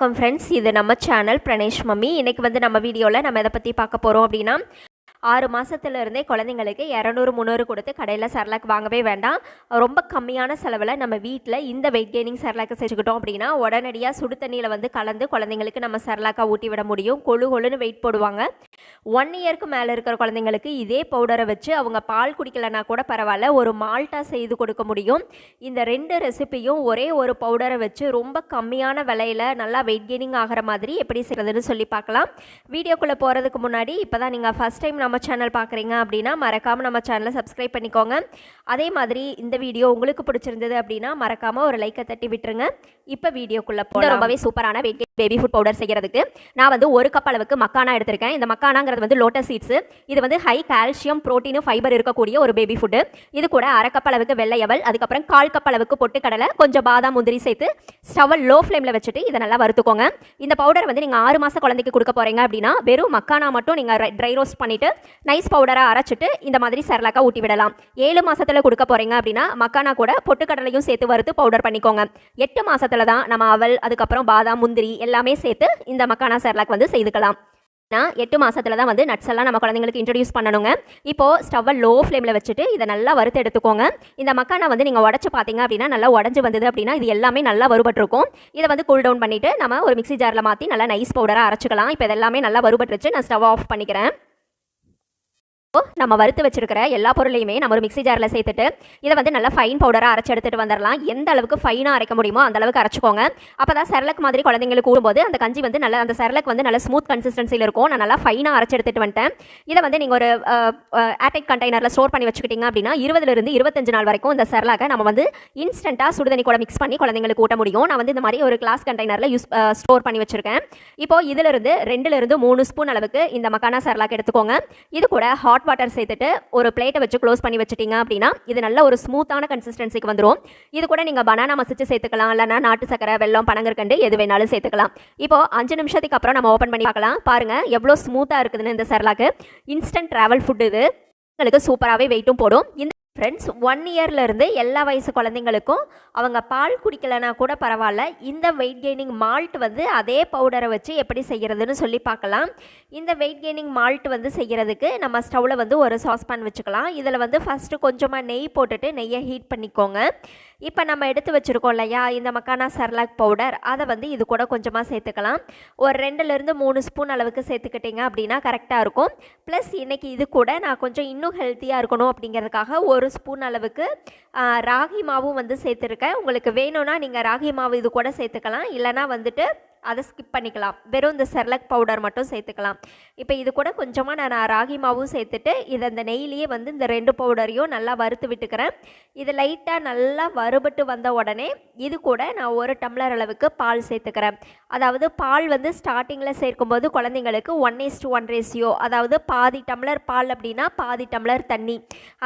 வணக்கம் ஃப்ரெண்ட்ஸ் இது நம்ம சேனல் பிரணேஷ் மம்மி இன்றைக்கி வந்து நம்ம வீடியோவில் நம்ம எதை பற்றி பார்க்க போகிறோம் அப்படின்னா ஆறு மாதத்துல இருந்தே குழந்தைங்களுக்கு இரநூறு முந்நூறு கொடுத்து கடையில் சர்லாக் வாங்கவே வேண்டாம். ரொம்ப கம்மியான செலவில் நம்ம வீட்டில் இந்த வெயிட் கெய்னிங் செர்லாக்கை செஞ்சுக்கிட்டோம் அப்படின்னா உடனடியாக சுடு தண்ணியில் வந்து கலந்து குழந்தைங்களுக்கு நம்ம செர்லாக்கா ஊட்டி விட முடியும். கொழு கொழுன்னு வெயிட் போடுவாங்க. ஒன் இயர்க்கு மேலே இருக்கிற குழந்தைங்களுக்கு இதே பவுடரை வச்சு அவங்க பால் குடிக்கலைன்னா கூட பரவாயில்ல. ஒரு மால்ட்டா செய்து கொடுக்க முடியும். இந்த ரெண்டு ரெசிபியும் ஒரே ஒரு பவுடரை வச்சு ரொம்ப கம்மியான விலையில் நல்லா வெயிட் கெய்னிங் ஆகிற மாதிரி எப்படி செய்கிறதுன்னு சொல்லி பார்க்கலாம். வீடியோக்குள்ளே போகிறதுக்கு முன்னாடி இப்போ தான் நீங்கள் ஃபஸ்ட் டைம் நம்ம நம்ம சேனல் பார்க்குறீங்க அப்படின்னா மறக்காமல் நம்ம சேனலை சப்ஸ்கிரைப் பண்ணிக்கோங்க. அதே மாதிரி இந்த வீடியோ உங்களுக்கு பிடிச்சிருந்தது அப்படின்னா மறக்காமல் ஒரு லைக்கை தட்டி விட்டுருங்க. இப்போ வீடியோக்குள்ளே போட ரொம்பவே சூப்பரான வெயிட் பேபி ஃபுட் பவுடர் செய்கிறதுக்கு நான் வந்து ஒரு கப் அளவுக்கு மக்கானா எடுத்திருக்கேன். இந்த மக்கானாங்கிறது வந்து லோட்டஸ் சீட்ஸ் இது வந்து ஹை கால்சியம் புரோட்டீன் ஃபைபர் இருக்கக்கூடிய ஒரு பேபி ஃபுட்டு இது கூட அரை கப் அளவுக்கு வெள்ளை அவல் அதுக்கப்புறம் கால் கப் அளவுக்கு பொட்டுக்கடலை கொஞ்சம் பாதாம் முந்திரி சேர்த்து ஸ்டவ் லோ ஃப்ளேமில் வச்சுட்டு இதை நல்லா வறுத்துக்கோங்க. இந்த பவுடர் வந்து நீங்கள் ஆறு மாதம் குழந்தைக்கு கொடுக்க போகிறீங்க அப்படின்னா வெறும் மக்கானா மட்டும் நீங்கள் ட்ரை ரோஸ்ட் பண்ணிவிட்டு நைஸ் பவுடராக அரைச்சிட்டு இந்த மாதிரி செரலாக்கா ஊட்டி விடலாம். ஏழு மாதத்தில் கொடுக்க போகிறீங்க அப்படின்னா மக்கானா கூட பொட்டுக்கடலையும் சேர்த்து வறுத்து பவுடர் பண்ணிக்கோங்க. எட்டு மாதத்தில் தான் நம்ம அவல் அதுக்கப்புறம் பாதாம் முந்திரி எல்லாமே சேர்த்து இந்த மக்கானா செரலாக் வந்து செய்துக்கலாம். நான் எட்டு மாதத்தில் தான் வந்து நட்ஸ் எல்லாம் நம்ம குழந்தைங்களுக்கு இன்ட்ரடியூஸ் பண்ணணுங்க. இப்போ ஸ்டவ்வை லோ ஃப்ளேமில் வச்சுட்டு இதை நல்லா வறுத்து எடுத்துக்கோங்க. இந்த மக்கானா வந்து நீங்கள் உடச்சி பார்த்தீங்க அப்படின்னா நல்லா உடஞ்சி வந்தது அப்படின்னா இது எல்லாமே நல்லா வறுபட்டிருக்கும். இதை வந்து கூல் டவுன் பண்ணிவிட்டு நம்ம ஒரு மிக்சி ஜாரில் மாற்றி நல்லா நைஸ் பவுடராக அரைச்சிக்கலாம். இப்போ இதெல்லாமே நல்லா வறுபட்டுருச்சு. நான் ஸ்டவ் ஆஃப் பண்ணிக்கிறேன். நம்ம வறுத்து வச்சிருக்கிற எல்லா பொருளையுமே நம்ம ஒரு மிக்ஸி ஜாரில் சேர்த்துட்டு இதை வந்து நல்லா ஃபைன் பவுடராக அரைச்சி எடுத்துட்டு வந்துடலாம் எந்த அளவுக்கு ஃபைனாக அரைக்க முடியுமோ அந்த அளவுக்கு அரைச்சிக்கோங்க. அப்போ தான் செரலக் மாதிரி குழந்தைங்களுக்கு கூடும்போது அந்த கஞ்சி வந்து நல்ல அந்த செரலக் வந்து நல்ல ஸ்மூத் கன்சிஸ்டன்சியில் இருக்கும். நான் நல்லா ஃபைனாக அரைச்சி எடுத்துட்டு வந்துட்டேன். இதை வந்து நீங்கள் ஒரு ஏர்டைட் கண்டெய்னரில் ஸ்டோர் பண்ணி வச்சுக்கிட்டீங்க அப்படின்னா இருபதுலேருந்து இருபத்தஞ்சு நாள் வரைக்கும் இந்த செரலாக்கை நம்ம வந்து இன்ஸ்டண்ட்டாக சுடுதண்ணி கூட மிக்ஸ் பண்ணி குழந்தைங்களுக்கு ஊட்ட முடியும். நான் வந்து இந்த மாதிரி ஒரு கிளாஸ் கண்டெய்னரில் யூஸ் ஸ்டோர் பண்ணி வச்சுருக்கேன். இப்போது இதிலிருந்து ரெண்டுலேருந்து மூணு ஸ்பூன் அளவுக்கு இந்த மக்கானா செரலாக் எடுத்துக்கோங்க. இது கூட ஹாட் ஹாட் வாட்டர் சேர்த்துட்டு ஒரு பிளேட்டை வச்சு க்ளோஸ் பண்ணி வச்சுட்டிங்க அப்படின்னா இது நல்ல ஒரு ஸ்மூத்தான கன்சிஸ்டன்சிக்கு வந்துடும் இது கூட நீங்கள் பனானா மசிச்சு சேர்த்துக்கலாம் இல்லைனா நாட்டு சக்கரை வெள்ளம் பனங்கற்கண்டு எது வேணாலும் சேர்த்துக்கலாம். இப்போ அஞ்சு நிமிஷத்துக்கு அப்புறம் நம்ம ஓப்பன் பண்ணி பார்க்கலாம். பாருங்க எவ்வளோ ஸ்மூத்தாக இருக்குதுன்னு இந்த சரலாக்கு இன்ஸ்டன்ட் ட்ராவல் ஃபுட் இது. உங்களுக்கு சூப்பராகவே வெயிட்டும் போடும். இந்த ஃப்ரெண்ட்ஸ் ஒன் இயர்லேருந்து எல்லா வயசு குழந்தைங்களுக்கும் அவங்க பால் குடிக்கலைன்னா கூட பரவாயில்ல. இந்த வெயிட் கெய்னிங் மால்ட் வந்து அதே பவுடரை வச்சு எப்படி செய்கிறதுன்னு சொல்லி பார்க்கலாம். இந்த வெயிட் கெய்னிங் மால்ட் வந்து செய்கிறதுக்கு நம்ம ஸ்டவ்வில் வந்து ஒரு சாஸ்பேன் வச்சுக்கலாம். இதில் வந்து ஃபஸ்ட்டு கொஞ்சமாக நெய் போட்டுட்டு நெய்யை ஹீட் பண்ணிக்கோங்க. இப்போ நம்ம எடுத்து வச்சுருக்கோம் இல்லையா? இந்த மக்கானா சர்லாக் பவுடர் அதை வந்து இது கூட கொஞ்சமாக சேர்த்துக்கலாம். ஒரு ரெண்டுலேருந்து மூணு ஸ்பூன் அளவுக்கு சேர்த்துக்கிட்டிங்க அப்படின்னா கரெக்டாக இருக்கும். ப்ளஸ் இன்றைக்கி இது கூட நான் கொஞ்சம் இன்னும் ஹெல்த்தியாக இருக்கணும் அப்படிங்கிறதுக்காக ஒரு ஸ்பூன் அளவுக்கு ராகி மாவும் வந்து சேர்த்துருக்கேன். உங்களுக்கு வேணும்னா நீங்கள் ராகி மாவு இது கூட சேர்த்துக்கலாம். இல்லைனா வந்துட்டு அதை ஸ்கிப் பண்ணிக்கலாம். வெறும் இந்த செர்லக் பவுடர் மட்டும் சேர்த்துக்கலாம். இப்போ இது கூட கொஞ்சமாக நான் ராகி மாவும் சேர்த்துட்டு இதை இந்த நெய்லேயே வந்து இந்த ரெண்டு பவுடரையும் நல்லா வறுத்து விட்டுக்கிறேன். இது லைட்டாக நல்லா வறுபட்டு வந்த உடனே இது கூட நான் ஒரு டம்ளர் அளவுக்கு பால் சேர்த்துக்கிறேன். அதாவது பால் வந்து ஸ்டார்டிங்கில் சேர்க்கும்போது குழந்தைங்களுக்கு one is to one ratio அதாவது பாதி டம்ளர் பால் அப்படின்னா பாதி டம்ளர் தண்ணி.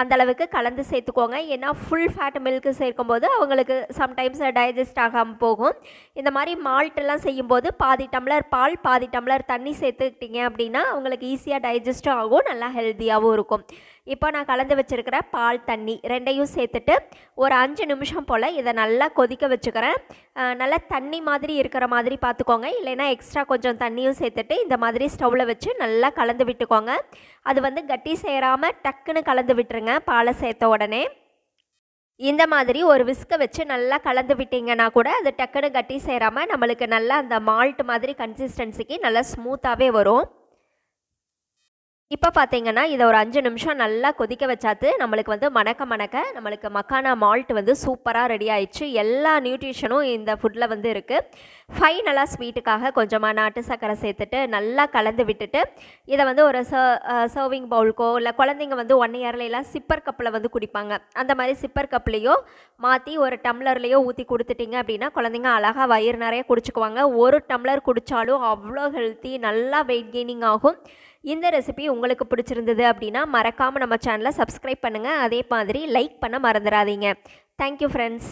அந்த அளவுக்கு கலந்து சேர்த்துக்கோங்க. ஏன்னா ஃபுல் ஃபேட் மில்க்கு சேர்க்கும்போது அவங்களுக்கு சம்டைம்ஸ் டைஜஸ்ட் ஆகாமல் போகும். இந்த மாதிரி மால்ட்டெல்லாம் செய்யும் போது பாதி டம்ளர் பால் பாதி டம்ளர் தண்ணி சேர்த்துக்கிட்டிங்க அப்படின்னா அவங்களுக்கு ஈஸியாக டைஜஸ்டும் ஆகும் நல்லா ஹெல்த்தியாகவும் இருக்கும். இப்போ நான் கலந்து வச்சுருக்கிற பால் தண்ணி ரெண்டையும் சேர்த்துட்டு ஒரு அஞ்சு நிமிஷம் போல் இதை நல்லா கொதிக்க வச்சுக்கிறேன். நல்லா தண்ணி மாதிரி இருக்கிற மாதிரி பார்த்துக்கோங்க. இல்லைன்னா எக்ஸ்ட்ரா கொஞ்சம் தண்ணியும் சேர்த்துட்டு இந்த மாதிரி ஸ்டவ்வில் வச்சு நல்லா கலந்து விட்டுக்கோங்க. அது வந்து கட்டி சேராமல் டக்குன்னு கலந்து விட்டுருங்க பாலை சேர்த்த உடனே. இந்த மாதிரி ஒரு விஸ்கை வச்சு நல்லா கலந்து விட்டிங்கன்னா கூட அது டக்குன்னு கட்டி சேராமல் நம்மளுக்கு நல்லா அந்த மால்ட் மாதிரி கன்சிஸ்டன்சிக்கு நல்லா ஸ்மூத்தாகவே வரும். இப்போ பார்த்தீங்கன்னா இதை ஒரு அஞ்சு நிமிஷம் நல்லா கொதிக்க வச்சாத்து நம்மளுக்கு வந்து மணக்க மணக்க நம்மளுக்கு மக்கானா மால்ட் வந்து சூப்பராக ரெடி ஆயிடுச்சு. எல்லா நியூட்ரிஷனும் இந்த ஃபுட்டில் வந்து இருக்குது ஃபைனலாக ஸ்வீட்டுக்காக கொஞ்சமாக நாட்டு சர்க்கரை சேர்த்துட்டு நல்லா கலந்து விட்டுட்டு இதை வந்து ஒரு சர்விங் பவுலுக்கோ இல்லை குழந்தைங்க வந்து ஒன் இயர்லாம் சிப்பர் கப்பில் வந்து குடிப்பாங்க. அந்த மாதிரி சிப்பர் கப்லேயோ மாற்றி ஒரு டம்ளர்லேயோ ஊற்றி கொடுத்துட்டிங்க அப்படின்னா குழந்தைங்க அழகாக வயிறு நிறைய குடிச்சுக்குவாங்க. ஒரு டம்ளர் குடித்தாலும் அவ்வளோ ஹெல்த்தி நல்லா வெயிட் கெய்னிங் ஆகும். இந்த ரெசிபி உங்களுக்கு பிடிச்சிருந்தது அப்படின்னா மறக்காமல் நம்ம சேனலை சப்ஸ்கிரைப் பண்ணுங்கள் அதே மாதிரி லைக் பண்ண மறந்துடாதீங்க. Thank you friends